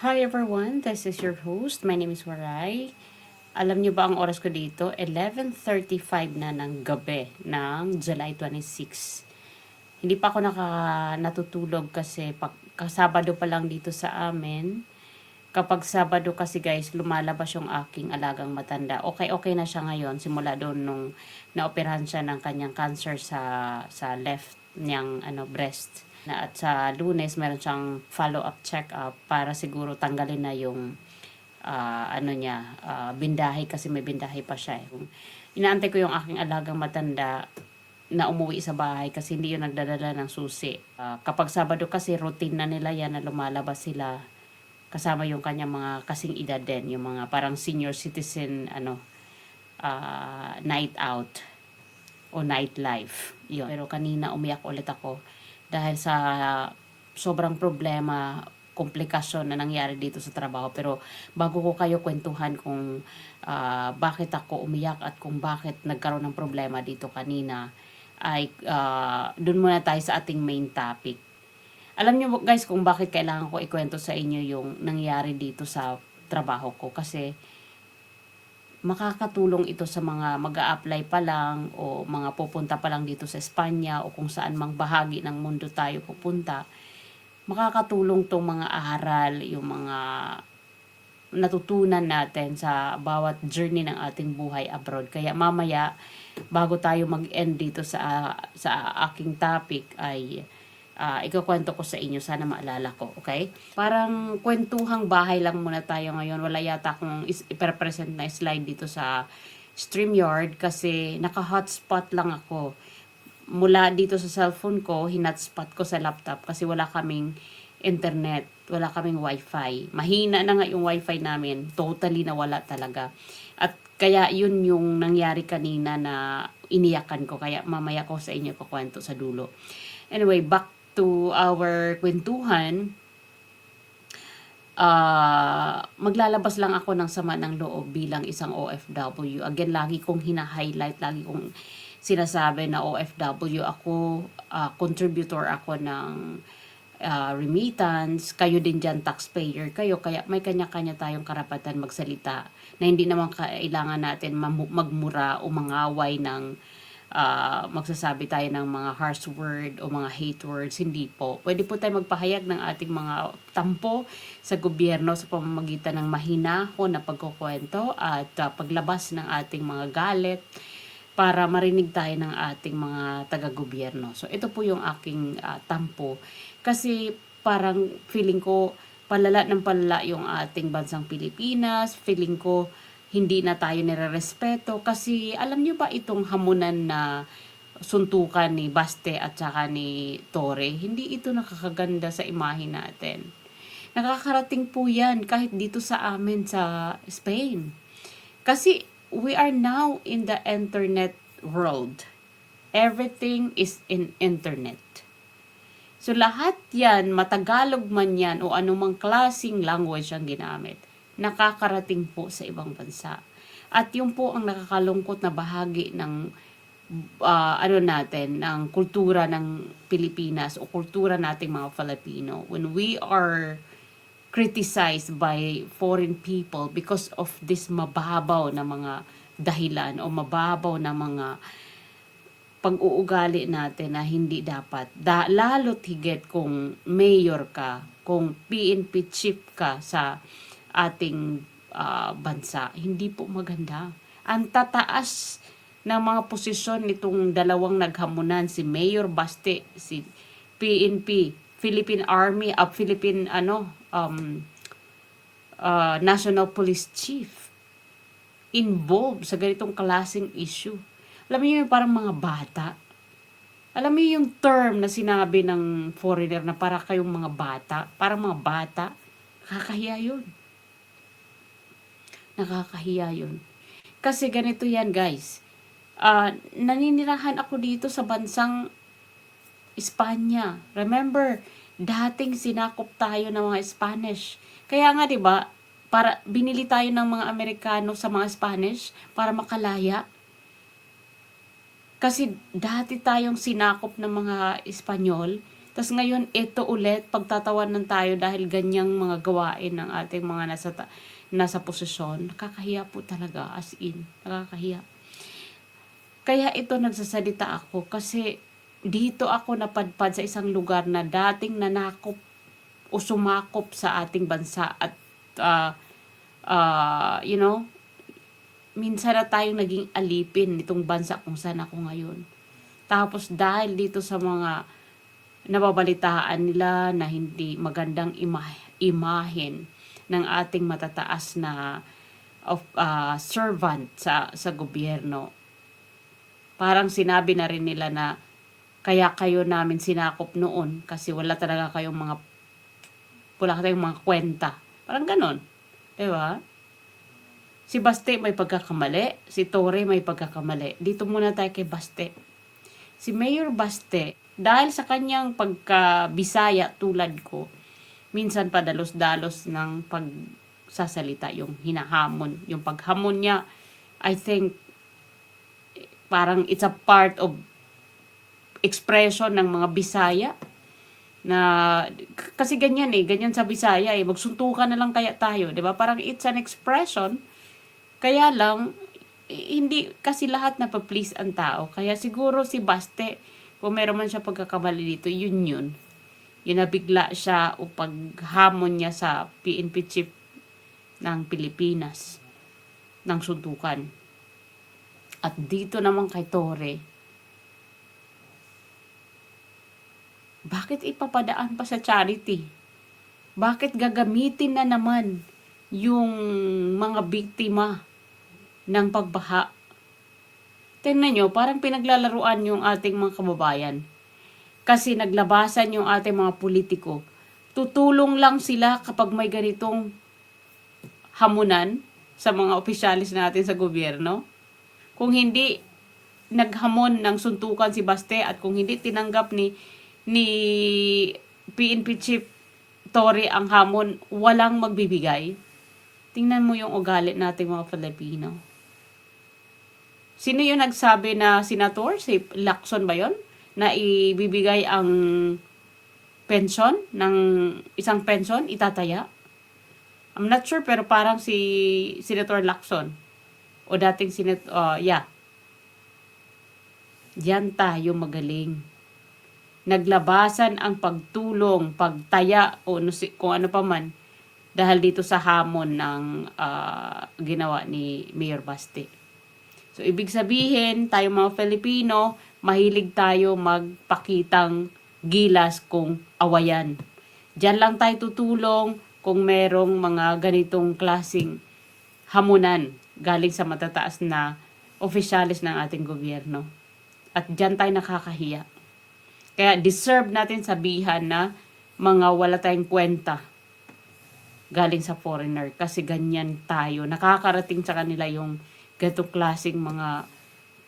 Hi everyone, this is your host. My name is Waray. Alam niyo ba ang oras ko dito? 11.35 na ng gabi ng July 26. Hindi pa ako naka, natutulog kasi pag, kasabado pa lang dito sa amin. Kapag Sabado kasi guys, lumalabas yung aking alagang matanda. Okay, okay na siya ngayon. Simula doon nung naoperahan siya ng kanyang cancer sa, sa left niyang ano, breast na at sa lunes meron siyang follow-up check-up para siguro tanggalin na yung ah, ano niya, ah, bindahe kasi may bindahe pa siya. eh. Inaantay ko yung aking alagang matanda na umuwi sa bahay kasi hindi yun nagdadala ng susi. Ah, kapag Sabado kasi routine na nila yan na lumalabas sila kasama yung kanyang mga kasing edad din, yung mga parang senior citizen ano ah, night out o nightlife. Yun. Pero kanina umiyak ulit ako dahil sa sobrang problema, komplikasyon na nangyari dito sa trabaho. Pero bago ko kayo kwentuhan kung ah, bakit ako umiyak at kung bakit nagkaroon ng problema dito kanina, ay ah, dun muna tayo sa ating main topic. Alam niyo guys kung bakit kailangan ko ikwento sa inyo yung nangyari dito sa trabaho ko kasi makakatulong ito sa mga mag apply pa lang o mga pupunta pa lang dito sa Espanya o kung saan mang bahagi ng mundo tayo pupunta. Makakatulong tong mga aral, yung mga natutunan natin sa bawat journey ng ating buhay abroad. Kaya mamaya, bago tayo mag-end dito sa, sa aking topic ay ah ikukwento ko sa inyo. Sana maalala ko, okay? Parang kwentuhang bahay lang muna tayo ngayon. Wala yata akong iprepresent na slide dito sa StreamYard kasi naka-hotspot lang ako. Mula dito sa cellphone ko, hinotspot ko sa laptop kasi wala kaming internet, wala kaming wifi. Mahina na nga yung wifi namin. Totally nawala talaga. At kaya yun yung nangyari kanina na iniyakan ko. Kaya mamaya ko sa inyo kukwento sa dulo. Anyway, back to our kwentuhan, ah maglalabas lang ako ng sama ng loob bilang isang OFW. Again, lagi kong hina-highlight, lagi kong sinasabi na OFW ako, ah, contributor ako ng ah, remittance, kayo din dyan taxpayer kayo, kaya may kanya-kanya tayong karapatan magsalita na hindi naman kailangan natin magmura o mangaway ng ah, magsasabi tayo ng mga harsh word o mga hate words, hindi po. Pwede po tayo magpahayag ng ating mga tampo sa gobyerno sa pamamagitan ng mahinahon na pagkukwento at ah, paglabas ng ating mga galit para marinig tayo ng ating mga taga-gobyerno. So ito po yung aking ah, tampo kasi parang feeling ko palala ng palala yung ating bansang Pilipinas, feeling ko hindi na tayo nire-respeto kasi alam niyo ba itong hamunan na suntukan ni Baste at saka ni Torre, hindi ito nakakaganda sa imahe natin. Nakakarating po yan kahit dito sa amin sa Spain. Kasi we are now in the internet world. Everything is in internet. So lahat yan, matagalog man yan o anumang klasing language ang ginamit, nakakarating po sa ibang bansa. At yung po ang nakakalungkot na bahagi ng ah, ano natin, ng kultura ng Pilipinas o kultura nating mga Filipino. When we are criticized by foreign people because of this mababaw na mga dahilan o mababaw na mga pag-uugali natin na hindi dapat. Da, lalo't higit kung mayor ka, kung PNP chief ka sa ating ah, bansa, hindi po maganda. Ang tataas ng mga posisyon nitong dalawang naghamunan, si Mayor Baste, si PNP, Philippine Army, uh, Philippine ano, um, ah, National Police Chief involved sa ganitong klaseng issue. Alam niyo yung parang mga bata. Alam niyo yung term na sinabi ng foreigner na para kayong mga bata, parang mga bata, nakakahiya yun. Nakakahiya yun. Kasi ganito yan guys. Ah, naninirahan ako dito sa bansang Espanya. Remember, dating sinakop tayo ng mga Spanish. Kaya nga 'di ba, para binili tayo ng mga Amerikano sa mga Spanish para makalaya. Kasi dati tayong sinakop ng mga Espanyol, Tapos ngayon, ito ulit, pagtatawanan tayo dahil ganyang mga gawain ng ating mga nasa, ta- nasa posisyon. Nakakahiya po talaga, as in. Nakakahiya. Kaya ito nagsasalita ako kasi dito ako napadpad sa isang lugar na dating nanakop o sumakop sa ating bansa at uh, uh, you know, minsan na tayong naging alipin nitong bansa kung saan ako ngayon. Tapos dahil dito sa mga nababalitaan nila na hindi magandang ima- imahen ng ating matataas na of uh, servant sa sa gobyerno. Parang sinabi na rin nila na kaya kayo namin sinakop noon kasi wala talaga kayong mga wala kayong mga kwenta. Parang ganon. 'Di ba? Si Baste may pagkakamali, si Tore may pagkakamali. Dito muna tayo kay Baste. Si Mayor Baste, dahil sa kanyang pagka-Bisaya tulad ko, minsan padalos-dalos ng pagsasalita, yung hinahamon, yung paghamon niya, I think, parang it's a part of expression ng mga Bisaya na kasi ganyan eh, ganyan sa Bisaya eh, magsuntukan na lang kaya tayo, 'di ba? Parang it's an expression. Kaya lang hindi kasi lahat na pa-please ang tao. Kaya siguro si Baste, kung meron man siya pagkakamali dito, yun yun. Yun na bigla siya o paghamon niya sa PNP chief ng Pilipinas ng suntukan. At dito naman kay Tore, bakit ipapadaan pa sa charity? Bakit gagamitin na naman yung mga biktima ng pagbaha? Tingnan nyo, parang pinaglalaruan yung ating mga kababayan. Kasi naglabasan yung ating mga politiko. Tutulong lang sila kapag may ganitong hamunan sa mga opisyalis natin sa gobyerno. Kung hindi naghamon ng suntukan si Baste at kung hindi tinanggap ni ni PNP Chief Tory ang hamon, walang magbibigay. Tingnan mo yung ugali nating mga Filipino. Sino yung nagsabi na senator? Si Lacson ba yon Na ibibigay ang pension ng isang pension, itataya? I'm not sure pero parang si Senator Lacson o dating Senator, uh, yeah. Diyan tayo magaling. Naglabasan ang pagtulong, pagtaya o kung ano pa man dahil dito sa hamon ng ah, ginawa ni Mayor Baste. So, ibig sabihin, tayo mga Filipino, mahilig tayo magpakitang gilas kung awayan. Diyan lang tayo tutulong kung merong mga ganitong klasing hamunan galing sa matataas na opisyalis ng ating gobyerno. At diyan tayo nakakahiya. Kaya deserve natin sabihan na mga wala tayong kwenta galing sa foreigner kasi ganyan tayo. Nakakarating sa kanila yung ganitong klaseng mga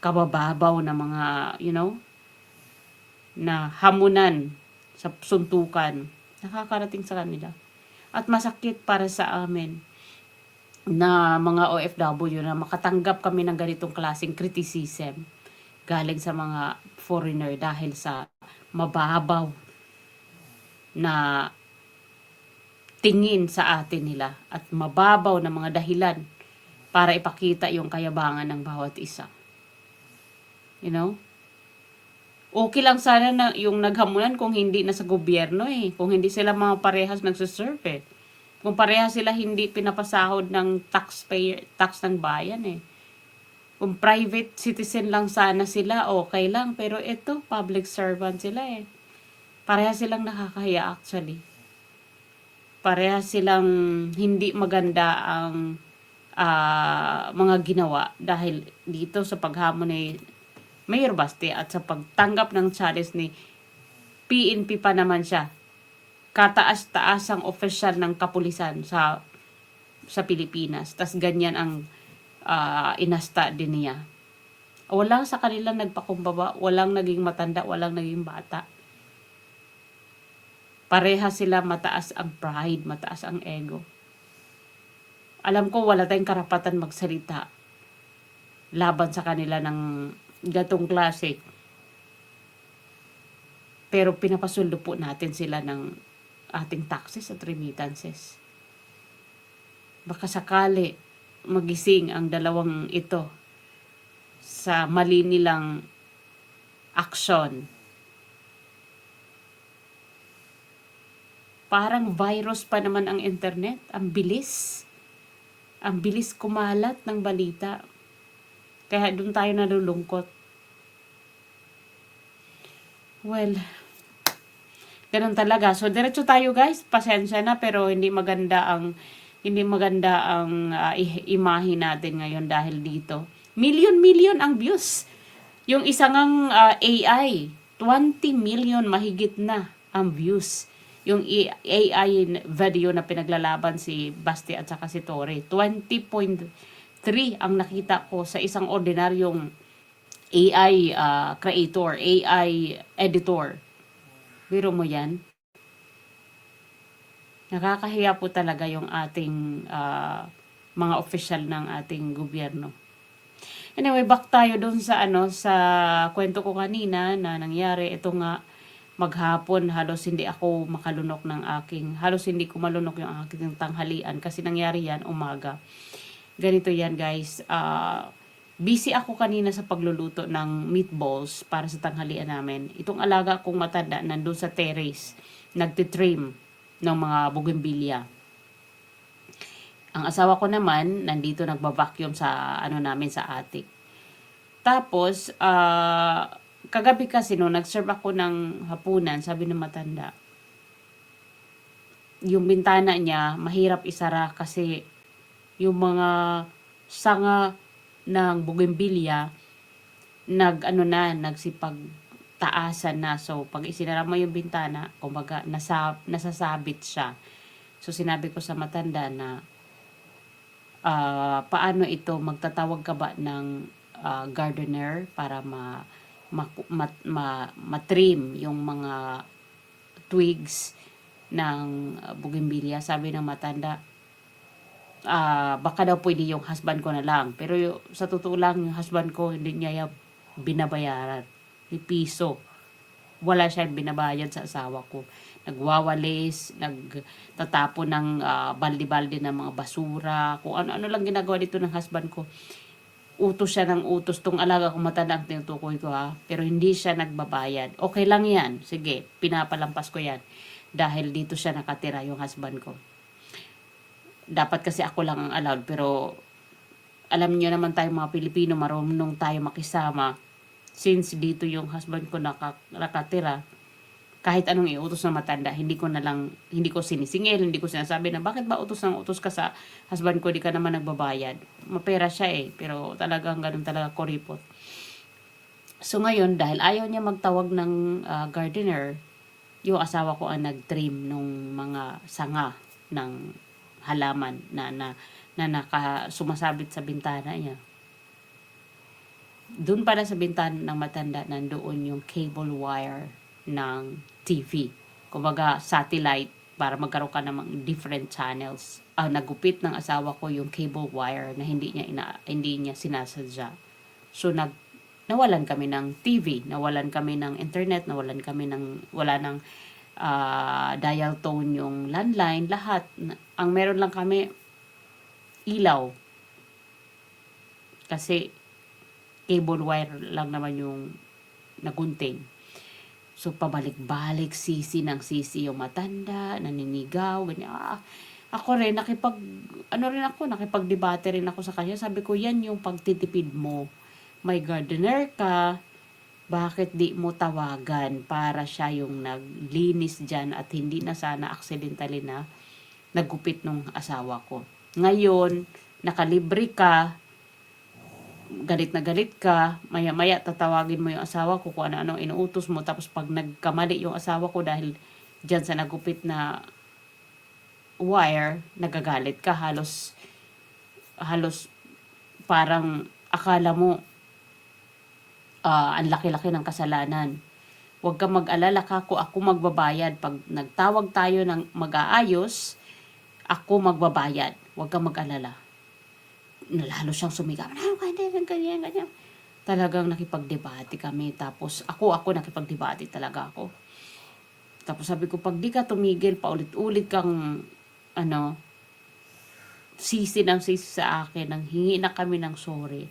kabababaw na mga, you know, na hamunan sa suntukan. Nakakarating sa kanila. At masakit para sa amin na mga OFW na makatanggap kami ng ganitong klaseng criticism galing sa mga foreigner dahil sa mababaw na tingin sa atin nila at mababaw na mga dahilan para ipakita yung kayabangan ng bawat isa. You know? Okay lang sana na yung naghamunan kung hindi na sa gobyerno eh. Kung hindi sila mga parehas nagsiserve eh. Kung parehas sila hindi pinapasahod ng taxpayer, tax ng bayan eh. Kung private citizen lang sana sila, okay lang. Pero ito, public servant sila eh. Parehas silang nakakahiya actually parehas silang hindi maganda ang ah, mga ginawa dahil dito sa paghamon ni Mayor Baste at sa pagtanggap ng challenge ni PNP pa naman siya. Kataas-taas ang opisyal ng kapulisan sa sa Pilipinas. Tas ganyan ang ah, inasta din niya. Walang sa kanila nagpakumbaba, walang naging matanda, walang naging bata pareha sila mataas ang pride, mataas ang ego. Alam ko wala tayong karapatan magsalita laban sa kanila ng gatong klase Pero pinapasuldo po natin sila ng ating taxes at remittances. Baka sakali magising ang dalawang ito sa mali nilang aksyon. Parang virus pa naman ang internet. Ang bilis. Ang bilis kumalat ng balita. Kaya doon tayo nalulungkot. Well, ganun talaga. So, diretso tayo guys. Pasensya na pero hindi maganda ang hindi maganda ang uh, imahe natin ngayon dahil dito. Million-million ang views. Yung isang ang uh, AI, 20 million mahigit na ang views. Yung AI video na pinaglalaban si Basti at saka si Tori. 20.3 ang nakita ko sa isang ordinaryong AI uh, creator, AI editor. Biro mo yan? Nakakahiya po talaga yung ating uh, mga official ng ating gobyerno. Anyway, back tayo doon sa ano sa kwento ko kanina na nangyari ito nga maghapon halos hindi ako makalunok ng aking halos hindi ko malunok yung aking tanghalian kasi nangyari yan umaga. Ganito yan guys. Uh, busy ako kanina sa pagluluto ng meatballs para sa tanghalian namin. Itong alaga kong matanda nandun sa terrace nagtitrim ng mga bougainvillea. Ang asawa ko naman, nandito nagba-vacuum sa ano namin sa attic. Tapos, uh, kagabi kasi no, nag-serve ako ng hapunan, sabi ng matanda, yung bintana niya, mahirap isara kasi yung mga sanga ng bougainvillea, nag ano na, nagsipag taasan na. So, pag isinara mo yung bintana, kumbaga, nasa, nasasabit siya. So, sinabi ko sa matanda na, uh, paano ito, magtatawag ka ba ng uh, gardener para ma, ma, ma, ma, matrim yung mga twigs ng bougainvillea. Sabi ng matanda, uh, baka daw pwede yung husband ko na lang. Pero yung, sa totoo lang, yung husband ko, hindi niya binabayaran ni piso. Wala siyang binabayad sa asawa ko. Nagwawalis, nagtatapo ng uh, baldi-baldi ng mga basura, kung ano-ano lang ginagawa dito ng husband ko. Utos siya ng utos. Tong alaga ko matanda ang tinutukoy ko ha. Pero hindi siya nagbabayad. Okay lang yan. Sige, pinapalampas ko yan. Dahil dito siya nakatira yung husband ko. Dapat kasi ako lang ang allowed. Pero alam niyo naman tayo mga Pilipino, marunong tayo makisama since dito yung husband ko naka, nakatira, kahit anong iutos ng matanda, hindi ko na lang, hindi ko sinisingil, hindi ko sinasabi na bakit ba utos ng utos ka sa husband ko, di ka naman nagbabayad. Mapera siya eh, pero talagang ganun talaga koripot. So ngayon, dahil ayaw niya magtawag ng uh, gardener, yung asawa ko ang nag-trim nung mga sanga ng halaman na na, na naka sumasabit sa bintana niya doon pala sa bintana ng matanda, nandoon yung cable wire ng TV. Kumbaga, satellite para magkaroon ka ng different channels. Uh, nagupit ng asawa ko yung cable wire na hindi niya ina, hindi niya sinasadya. So nag nawalan kami ng TV, nawalan kami ng internet, nawalan kami ng wala ng uh, dial tone yung landline, lahat. Ang meron lang kami ilaw. Kasi cable wire lang naman yung nagunting. So, pabalik-balik, sisi ng sisi yung matanda, naninigaw, ganyan. Ah, ako rin, nakipag, ano rin ako, nakipag-debate rin ako sa kanya. Sabi ko, yan yung pagtitipid mo. May gardener ka, bakit di mo tawagan para siya yung naglinis dyan at hindi na sana accidentally na nagupit ng asawa ko. Ngayon, nakalibre ka, galit na galit ka, maya-maya tatawagin mo yung asawa ko kung ano-ano inuutos mo, tapos pag nagkamali yung asawa ko dahil dyan sa nagupit na wire, nagagalit ka, halos, halos parang akala mo uh, ang laki-laki ng kasalanan. Huwag kang mag-alala ka kung ako magbabayad. Pag nagtawag tayo ng mag-aayos, ako magbabayad. Huwag kang mag-alala lalo siyang sumigaw. Hindi, ganyan, ganyan. Talagang nakipagdebate kami. Tapos ako, ako nakipagdebate talaga ako. Tapos sabi ko, pag di ka tumigil, paulit-ulit kang, ano, sisi ng sisi sa akin, nang hingi na kami ng sorry,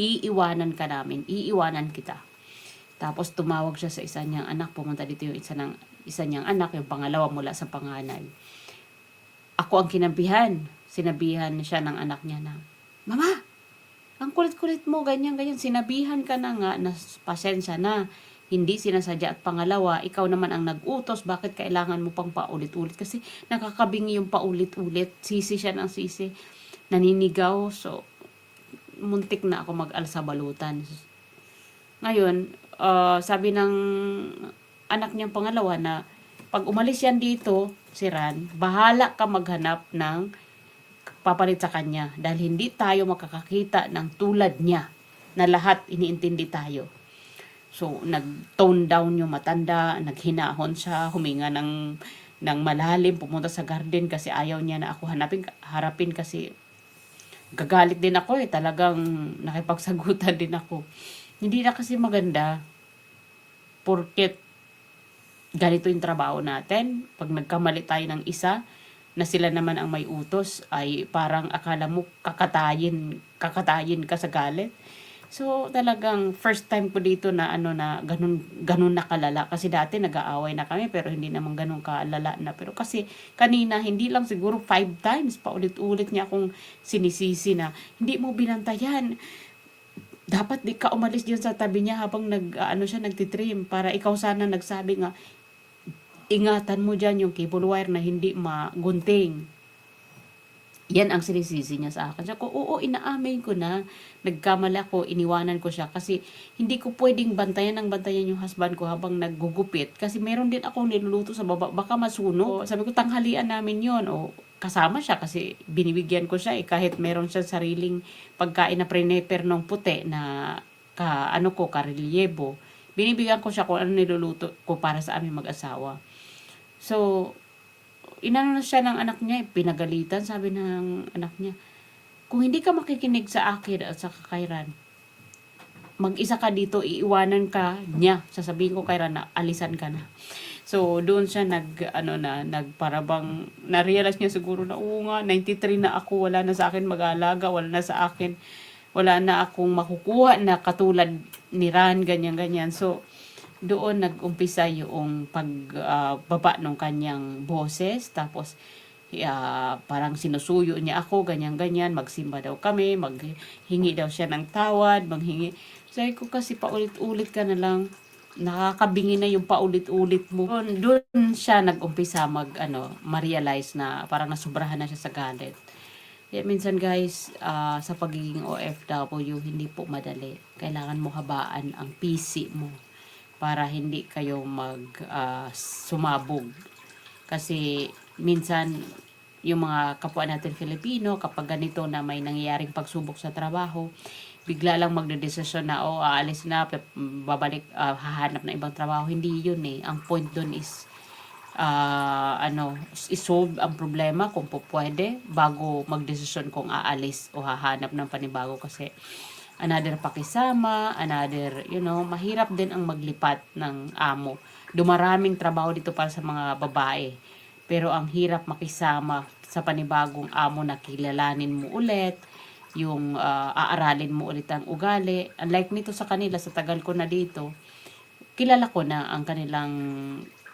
iiwanan ka namin, iiwanan kita. Tapos tumawag siya sa isa niyang anak, pumunta dito yung isa, ng, isa niyang anak, yung pangalawa mula sa panganay. Ako ang kinabihan. Sinabihan siya ng anak niya na, Mama, ang kulit-kulit mo, ganyan, ganyan. Sinabihan ka na nga na pasensya na. Hindi sinasadya at pangalawa, ikaw naman ang nag-utos, bakit kailangan mo pang paulit-ulit? Kasi nakakabingi yung paulit-ulit. Sisi siya ng sisi. Naninigaw. So, muntik na ako mag-alsa balutan. Ngayon, ah, sabi ng anak niyang pangalawa na pag umalis yan dito, si Ran, bahala ka maghanap ng papalit sa kanya dahil hindi tayo makakakita ng tulad niya na lahat iniintindi tayo. So, nag-tone down yung matanda, naghinahon siya, huminga ng, ng malalim, pumunta sa garden kasi ayaw niya na ako hanapin, harapin kasi gagalit din ako eh. Talagang nakipagsagutan din ako. Hindi na kasi maganda porket ganito yung trabaho natin. Pag nagkamali tayo ng isa, na sila naman ang may utos, ay parang akala mo kakatayin, kakatayin ka sa galit. So, talagang first time ko dito na ano na ganun, ganun na kalala. Kasi dati nag-aaway na kami pero hindi naman ganun kalala na. Pero kasi kanina hindi lang siguro five times pa ulit-ulit niya akong sinisisi na hindi mo binantayan. Dapat di ka umalis diyan sa tabi niya habang nag ano siya nagtitrim para ikaw sana nagsabi nga ingatan mo diyan yung cable wire na hindi magunting. Yan ang sinisisi niya sa akin. Sabi ko, oo, inaamin ko na. Nagkamali ako, iniwanan ko siya. Kasi hindi ko pwedeng bantayan ng bantayan yung husband ko habang naggugupit. Kasi meron din akong niluluto sa baba. Baka masuno. Sabi ko, tanghalian namin yon O, kasama siya kasi binibigyan ko siya eh. Kahit meron siya sariling pagkain na preneper ng puti na ka, ano ko, karelyebo. Binibigyan ko siya kung ano niluluto ko para sa aming mag-asawa. So, inano na siya ng anak niya, eh, pinagalitan, sabi ng anak niya, kung hindi ka makikinig sa akin at sa kakairan, mag-isa ka dito, iiwanan ka niya. Sasabihin ko kay Ran na alisan ka na. So, doon siya nag, ano na, nagparabang, na-realize niya siguro na, oo nga, 93 na ako, wala na sa akin mag-aalaga, wala na sa akin, wala na akong makukuha na katulad ni Ran, ganyan-ganyan. So, doon nag-umpisa yung pagbaba ng kanyang boses. Tapos ah, parang sinusuyo niya ako ganyan-ganyan magsimba daw kami maghingi daw siya ng tawad manghingi sabi ko kasi paulit-ulit ka na lang nakakabingi na yung paulit-ulit mo. Doon, doon siya nag-umpisa mag ano ma-realize na parang nasubrahan na siya sa galit. Kaya minsan guys, ah, sa pagiging OFW, hindi po madali. Kailangan mo habaan ang PC mo para hindi kayo mag ah, sumabog. Kasi minsan yung mga kapwa natin Filipino, kapag ganito na may nangyayaring pagsubok sa trabaho, bigla lang magdedesisyon na, oh, aalis na, babalik, ah, hahanap ng ibang trabaho. Hindi yun eh. Ang point dun is, ah, ano, isolve ang problema kung po pwede bago magdesisyon kung aalis o hahanap ng panibago kasi another pakisama, another, you know, mahirap din ang maglipat ng amo. Dumaraming trabaho dito para sa mga babae. Pero ang hirap makisama sa panibagong amo na kilalanin mo ulit, yung ah, aaralin mo ulit ang ugali. Unlike nito sa kanila, sa tagal ko na dito, kilala ko na ang kanilang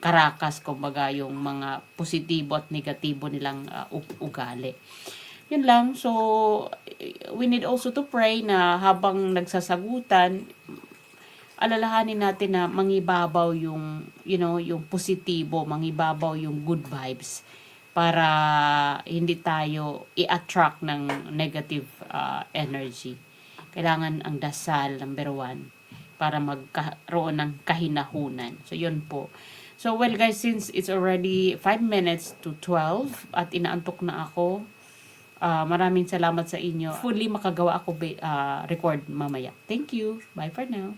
karakas, kumbaga yung mga positibo at negatibo nilang ah, u- ugali. Yun lang. So, we need also to pray na habang nagsasagutan, alalahanin natin na mangibabaw yung, you know, yung positibo, mangibabaw yung good vibes para hindi tayo i-attract ng negative uh, energy. Kailangan ang dasal, number one, para magkaroon ng kahinahunan. So, yun po. So, well guys, since it's already 5 minutes to 12 at inaantok na ako, Ah, maraming salamat sa inyo. Fully makagawa ako ah, record mamaya. Thank you. Bye for now.